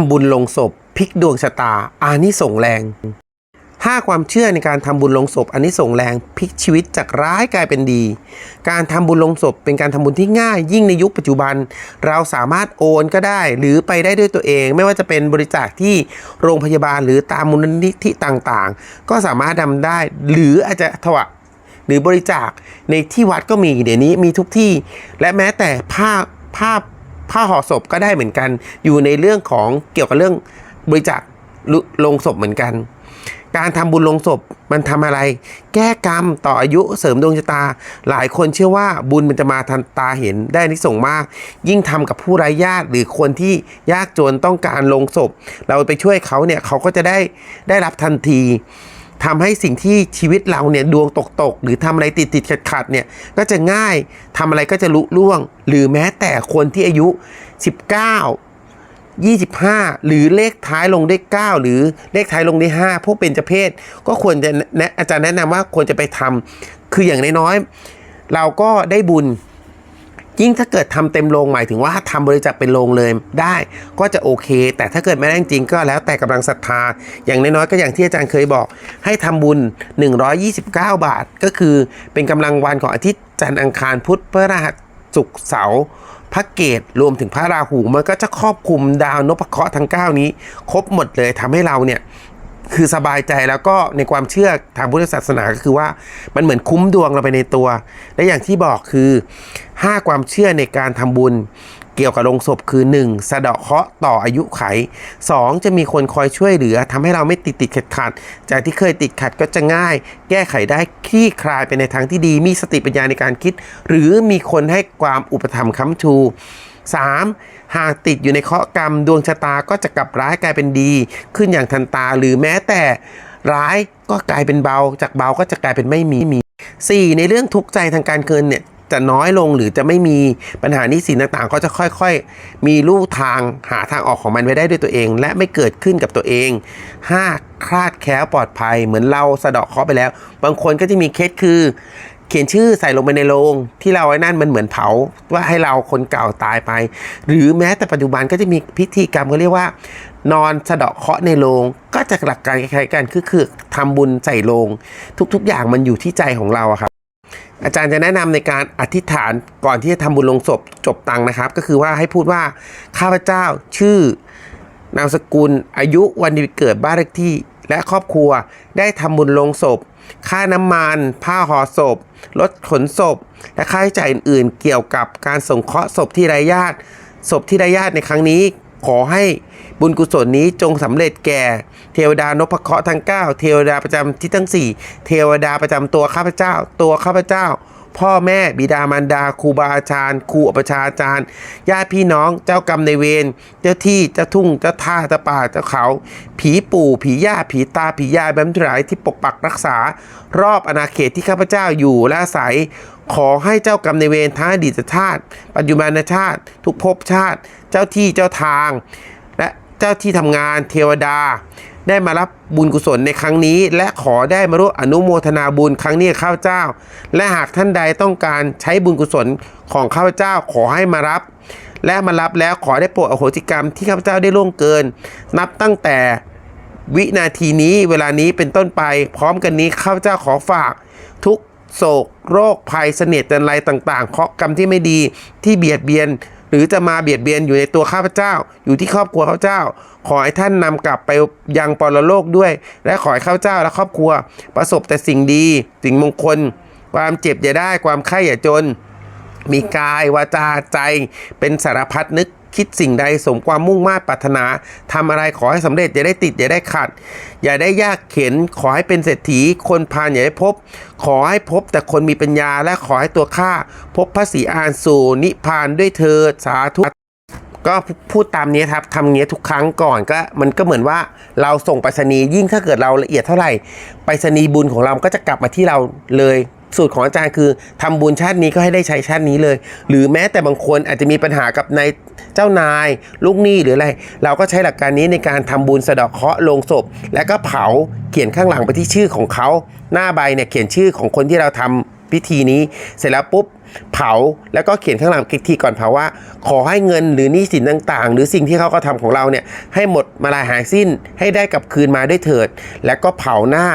ำบุญลงศพพลิกดวงชะตาอานิสงแรงห้าความเชื่อในการทำบุญลงศพอันนี้ส่งแรงพลิกชีวิตจากร้ายกลายเป็นดี การทำบุญลงศพเป็นการทำบุญที่ง่าย ยิ่งในยุคปัจจุบัน เราสามารถโอนก็ได้หรือไปได้ด้วยตัวเอง ไม่ว่าจะเป็นบริจาคที่โรงพยาบาลหรือตามมูลนิธิต่างๆ ก็สามารถทำได้ หรืออาจจะถวายหรือบริจาคในที่วัดก็มีเดี๋ยวนี้มีทุกที่ และแม้แต่ผ้าผ้าพ ผ้าห่อศพก็ได้เหมือนกัน อยู่ในเรื่องของเกี่ยวกับเรื่องบริจาคลงศพเหมือนกัน การทำบุญลงศพมันทำอะไร แก้กรรมต่ออายุเสริมดวงชะตา หลายคนเชื่อว่าบุญมันจะมาทันตาเห็นได้นิสงส์มาก ยิ่งทำกับผู้ไร้ญาติหรือคนที่ยากจนต้องการลงศพ เราไปช่วยเขาเนี่ยเขาก็จะได้ได้รับทันที ทำให้สิ่งที่ชีวิตเราเนี่ยดวงตกตกหรือทำอะไรติดติดขัดขัดเนี่ยก็จะง่ายทำอะไรก็จะลุล่วง หรือแม้แต่คนที่อายุ 19 25 หรือเลขท้ายลงด้วย9หรือเลขท้ายลงด้วย5พวกเป็นจเพศ ก็ควรจะแนะอาจารย์แนะนำว่าควรจะไปทำคืออย่างน้อยๆเราก็ได้บุญ ยิ่งถ้าเกิดทำเต็มโรงหมายถึงว่าทำบริจาคเป็นโรงเลยได้ก็จะโอเค แต่ถ้าเกิดไม่ได้จริงก็แล้วแต่กำลังศรัทธา อย่างน้อยๆก็อย่างที่อาจารย์เคยบอก ให้ทำบุญ 129 บาท ก็คือเป็นกำลังวันของอาทิตย์จันทร์อังคารพุธพฤหัสศุกร์เสาร์พระเกตรวมถึงพระราหูมันก็จะครอบคลุมดาวนพเคราะห์ทั้ง 9 นี้ ครบหมดเลยทำให้เราเนี่ย คือสบายใจแล้วก็ในความเชื่อทางพุทธศาสนาก็คือว่ามันเหมือนคุ้มดวงเราไปในตัว และอย่างที่บอกคือ 5 ความเชื่อในการทำบุญเกี่ยวกับโลงศพคือ 1. สะเดาะเคราะห์ต่ออายุไข 2. จะมีคนคอยช่วยเหลือทำให้เราไม่ติดติดขัดขัด จากที่เคยติดขัดก็จะง่าย แก้ไขได้คลี่คลายไปในทางที่ดี มีสติปัญญาในการคิด หรือมีคนให้ความอุปถัมภ์ค้ำชู 3. หากติดอยู่ในเคราะห์กรรมดวงชะตาก็จะกลับร้ายกลายเป็นดี ขึ้นอย่างทันตาหรือแม้แต่ร้ายก็กลายเป็นเบา จากเบาก็จะกลายเป็นไม่มีมี 4. ในเรื่องทุกข์ใจทางการเงินเนี่ยจะน้อยลงหรือจะไม่มีปัญหานี้สินต่างๆ ก็จะค่อยๆ มีลู่ทางหาทางออกของมันไว้ได้ด้วยตัวเอง และไม่เกิดขึ้นกับตัวเอง 5. คลาดแคล้วปลอดภัยเหมือนเราสะเดาะเคราะห์ไปแล้ว บางคนก็จะมีเคสคือ ขียนชื่อใส่ลงไปในโรงที่เราไว้นั่นมันเหมือนเผาว่าให้เราคนเก่าตายไป หรือแม้แต่ปัจจุบันก็จะมีพิธีกรรมเขาเรียกว่า นอนสะเดาะเคาะในโรงก็จะหลักการคล้ายๆกันคือคือทำบุญใส่โรงทุกๆ อย่างมันอยู่ที่ใจของเราครับ อาจารย์จะแนะนำในการอธิษฐานก่อนที่จะทำบุญลงศพจบตังค์นะครับ ก็คือว่าให้พูดว่าข้าพเจ้าชื่อนามสกุลอายุวันเกิดบ้านเลขที่ และครอบครัวได้ทำบุญลงศพ ค่าน้ำมัน ผ้าห่อศพ รถขนศพ และค่าใช้จ่ายอื่นๆ เกี่ยวกับการสงเคราะห์ศพที่ไร้ญาติ ศพที่ไร้ญาติในครั้งนี้ ขอให้บุญกุศลนี้จงสำเร็จแก่ เทวดานพเคราะห์ทั้ง 9 เทวดาประจำที่ทั้ง 4 เทวดาประจำตัวข้าพเจ้า ตัวข้าพเจ้า พ่อแม่บิดามารดาครูบาอาจารย์ครูอุปชาอาจารย์ญาติพี่น้องเจ้ากรรมในเวรเจ้าที่เจ้าทุ่งเจ้าท่าเจ้าป่าเจ้าเขา ผีปู่ผีย่าผีตาผียายแบมทรายที่ปกปักรักษา รอบอาณาเขตที่ข้าพเจ้าอยู่และอาศัยขอให้เจ้ากรรมในเวรทั้งอดีตชาติ ปัจจุบันชาติ ทุกภพชาติ เจ้าที่เจ้าทาง และเจ้าที่ทำงานเทวดา ได้มารับบุญกุศลในครั้งนี้ และขอได้มาร่วมอนุโมทนาบุญครั้งนี้ข้าพเจ้า และหากท่านใดต้องการใช้บุญกุศลของข้าพเจ้าขอให้มารับ และมารับแล้วขอได้โปรดอโหสิกรรมที่ข้าพเจ้าได้ล่วงเกิน นับตั้งแต่วินาทีนี้เวลานี้เป็นต้นไป พร้อมกันนี้ข้าพเจ้าขอฝาก ทุกโศกโรคภัยเสนียดจันไรต่างๆเคราะกรรมที่ไม่ดีที่เบียดเบียน หรือจะมาเบียดเบียนอยู่ในตัวข้าพเจ้า อยู่ที่ครอบครัวข้าพเจ้า ขอให้ท่านนำกลับไปยังปรโลกด้วย และขอให้ข้าเจ้าและครอบครัว ประสบแต่สิ่งดี สิ่งมงคล ความเจ็บอย่าได้ความไข้อย่าจน มีกายวาจาใจ เป็นสารพัดนึกคิดสิ่งใดสมความมุ่งมา่ปรารถนาทำอะไรขอให้สำเร็จ อย่าได้ติด อย่าได้ขัด อย่าได้ยากเข็น ขอให้เป็นเศรษฐี คนพาลอย่าได้พบ ขอให้พบแต่คนมีปัญญาและขอให้ตัวข้าพบพระศรีอานสู่นิพานด้วยเธอสาธุ ก็พูดตามนี้ครับทำเงี้ยทุกครั้งก่อนก็มันก็เหมือนว่าเราส่งไปรษณีย์ยิ่งถ้าเกิดเราละเอียดเท่าไหร่ไปรษณีย์บุญของเราก็จะกลับมาที่เราเลยสูตรของอาจารย์คือทำบุญชาตินี้ก็ให้ได้ใช้ชาตินี้เลย หรือแม้แต่บางคนอาจจะมีปัญหากับนายเจ้านาย ลูกหนี้หรืออะไร เราก็ใช้หลักการนี้ในการทำบุญสะเดาะเคราะห์ลงศพ แล้วก็เผาเขียนข้างหลังไปที่ชื่อของเขา หน้าใบเนี่ยเขียนชื่อของคนที่เราทำ พิธีนี้เสร็จแล้วปุ๊บเผาแล้วก็เขียนข้างหลังพิธีก่อนเผาว่า ขอให้เงินหรือหนี้สินต่างๆ หรือสิ่งที่เขาก็ทำของเราเนี่ยให้หมดมาลายหายสิ้นให้ได้กลับคืนมาด้วยเถิด แล้วก็เผาหน้า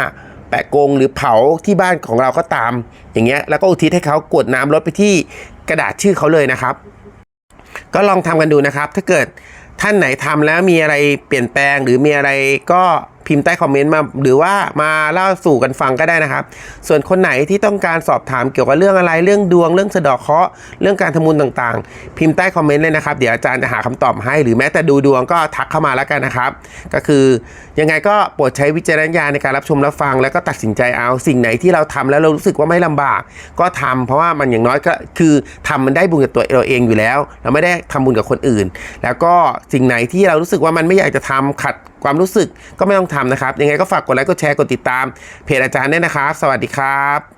แปะกงหรือเผาที่บ้านของเราก็ตาม อย่างเงี้ยแล้วก็อุทิศให้เขากวดน้ำลดไปที่กระดาษชื่อเขาเลยนะครับ ก็ลองทำกันดูนะครับ ถ้าเกิดท่านไหนทำแล้วมีอะไรเปลี่ยนแปลงหรือมีอะไรก็ พิมพ์ใต้คอมเมนต์มาหรือว่ามาเล่าสู่กันฟังก็ได้นะครับ ส่วนคนไหนที่ต้องการสอบถามเกี่ยวกับเรื่องอะไรเรื่องดวงเรื่องสะดอกเคราะห์เรื่องการทำบุญต่างๆ พิมพ์ใต้คอมเมนต์เลยนะครับ เดี๋ยวอาจารย์จะหาคำตอบให้ หรือแม้แต่ดูดวงก็ทักเข้ามาแล้วกันนะครับ ก็คือยังไงก็โปรดใช้วิจารณญาณในการรับชมรับฟัง แล้วก็ตัดสินใจเอาสิ่งไหนที่เราทำแล้วเรารู้สึกว่าไม่ลำบาก ก็ทำเพราะว่ามันอย่างน้อยก็คือทำมันได้บุญกับตัวเราเองอยู่แล้ว เราไม่ได้ทำบุญกับคนอื่น แล้วก็สิ่งไหนที่เรารู้สึกว่ามันไม่อยากจะทำขัดความรู้สึกก็ไม่ต้องทำนะครับ ยังไงก็ฝากกดไลค์กดแชร์กดติดตามเพจอาจารย์ด้วยนะครับ สวัสดีครับ